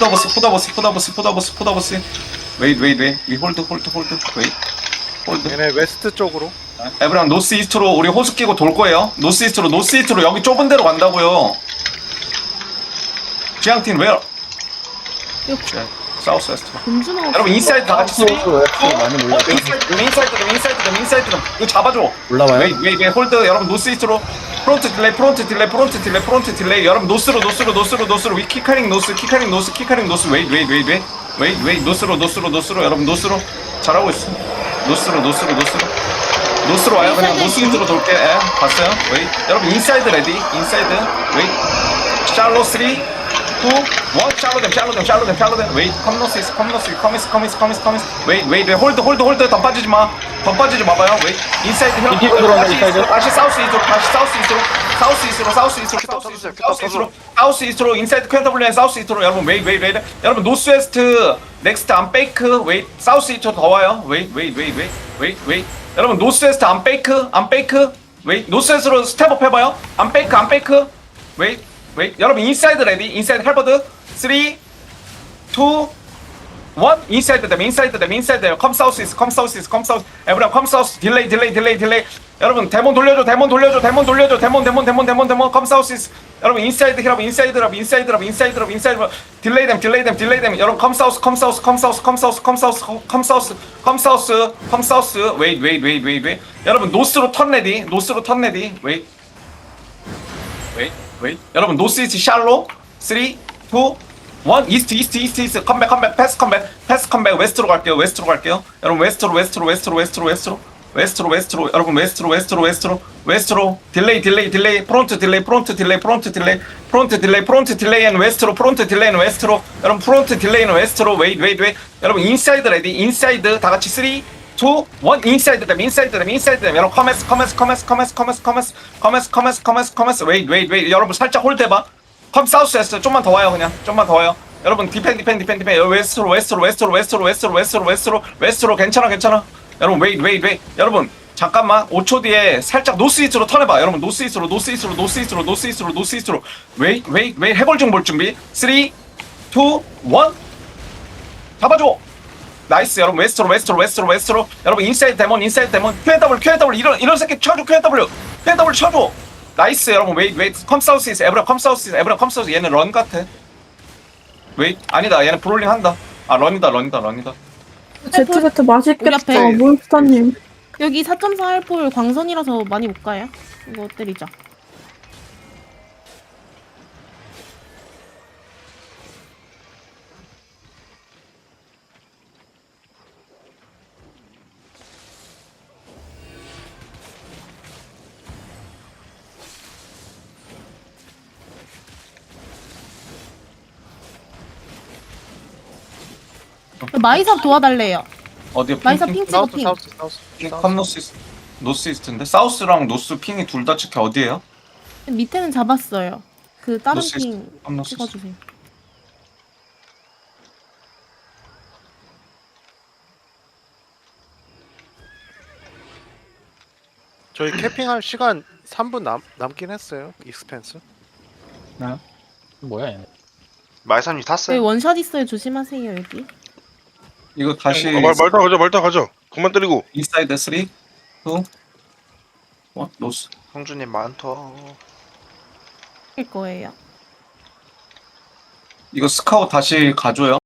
푸다버스 푸다버스 푸다버스 푸다버스 푸다버스. 웨이트 웨이트 웨이트. 위 홀드 홀드 홀드. 웨이트. 홀드. 얘네 웨스트 쪽으로. 에브랑 노스 이스트로 우리 호수 끼고 돌 거예요. 노스 이스트로 노스 이스트로 여기 좁은 데로 간다고요. 지향팀 웨어 사우스 웨스트 금주나 여러분 인사이드 다 같이 쓰리 또 웨스트 많이 몰려. 인사이드 인사이드 인사이드 인사이드 이거 잡아줘. 올라와요? 웨이 웨이 웨이 홀드. 여러분 노스 이스트로 프론트 딜레이 프론트 딜레이 프론트 딜레이 프론트 딜레이. 여러분 노스로 노스로 노스로 노스로. 위 키카링 노스 키카링 노스 키카링 노스. 웨이 웨이 웨이 웨이. 웨이 웨이. 노스로 노스로 노스로. 여러분 노스로. 잘하고 있어 노스로 노스로 노스로. 노스로 와요. 그냥 노스 이스트로 돌게. 예 봤어요? 웨이. 여러분 인사이드 레디. 인사이드. 웨이. 샬로 3 one shallow them shallow them shallow them shallow them wait come no six come no six come is come is come is come is wait wait wait hold hold hold 덤 빠지지 마덤 빠지지 마봐요 wait inside 형 다시 다시 south east로 다시 south east로 south east로 south east로 south east로 south east로 south east로 inside 퀸터블랜 south east로 여러분 wait wait wait 여러분 north west next 안 페이크 wait south east로 더 와요 wait wait wait wait wait wait 여러분 north west 안 페이크 안 페이크 wait north west로 스텝업 해봐요 안 페이크 안 페이크 wait 웨이 여러분 인사이드 레디 인사이드 할버드 3 2 One inside them, inside them, inside them. Come south east, come south east, come south. Everyone come south. Delay, delay, delay, delay. 여러분 데몬 돌려줘, 데몬 돌려줘, 데몬 돌려줘, 데몬, 데몬, 데몬, 데몬, 데몬. Come south east. 여러분 inside 힐업, inside 힐업, inside 힐업, inside 힐업, inside 힐업. Delay them, delay them, delay them. 여러분 come south, come south, come south, come south, come south, come south, come south, come south. Wait, wait, wait, wait, wait. 여러분 노스로 턴 레디, 노스로 턴 레디. Wait. 웨이 여러분 노스 이스트 샬로 3 2 1 이스트 이스트 이스트 이스트 컴백 컴백 패스 컴백 패스 컴백 웨스트로 갈게요 웨스트로 갈게요. 여러분 웨스트로 웨스트로 웨스트로 웨스트로 웨스트로. 웨스트로 웨스트로. 여러분 웨스트로 웨스트로 웨스트로. 웨스트로. 딜레이 딜레이 딜레이 프론트 딜레이 프론트 딜레이 프론트 딜레이 프론트 딜레이 프론트 딜레이 앤 웨스트로. 프론트 딜레이 앤 웨스트로. 여러분 프론트 딜레이 앤 웨스트로. 웨이 웨이 웨이 여러분 인사이드 레디 인사이드 다 같이 3 2 1 인사이드 댐 인사이드 댐 인사이드 댐. 여러분 커메스 커메스 커메스 커메스 커메스 커메스 커메스 커메스 커메스 커메스. 웨이 웨이 웨이 여러분 살짝 홀드 해봐. 컴 사우스 웨스트. 좀만 더 와요 그냥. 좀만 더 와요. 여러분 디펜 디펜 디펜 디펜. 웨스트로 웨스트로 웨스트로 웨스트로 웨스트로 웨스트로 웨스트로 웨스트로. 괜찮아 괜찮아. 여러분 웨이 웨이 웨이 여러분 잠깐만. 5초 뒤에 살짝 노스 이스트로 턴해봐. 여러분 노스 이스트로 노스 이스트로 노스 이스트로 노스 이스트로 노스 이스트로. 웨이 웨이 웨이 해볼 준볼 준비. 3 2 1 잡아줘 나이스 여러분. 웨스트로 웨스트로 웨스트로 웨스트로. 여러분 인사이드 데몬 인사이드 데몬. QW QW 이런 이런 새끼 쳐줘 QW QW 쳐줘. 나이스 여러분. 웨이 웨이 컴 사우스 이스 에브라 컴 사우스 이스 에브라 컴 사우스 얘는 런 같아. 웨이 아니다 얘는 브롤링 한다. 아 런이다 런이다 런이다. 제트제트 맛있겠다. 몬스터님. 여기 4.4 할볼 광선이라서 많이 못 가요. 이거 때리자. 마이삽 도와달래요. 어디야 마이삽 핑, 핑 찍어 사우스 핑. 사우스 사우스 핑, 컴 노스 이스트 노스 이스트인데 사우스랑 노스 핑이 둘 다 찍혀 어디에요? 밑에는 잡았어요. 그 다른 노스 핑 컴 노스 이스트 찍어주세요. 저희 캐핑할 시간 3분 남, 남긴 했어요 익스펜스 뭐야 얘네? 말삼이 여기 탔어요. 원샷 있어요. 조심하세요 여기. 이거 다시 어, 말, 말다 가자 말다 가자 그만 때리고. 인사이드 3 2 1 노스 성준님 많더. 할 거예요. 이거 스카웃 다시 가줘요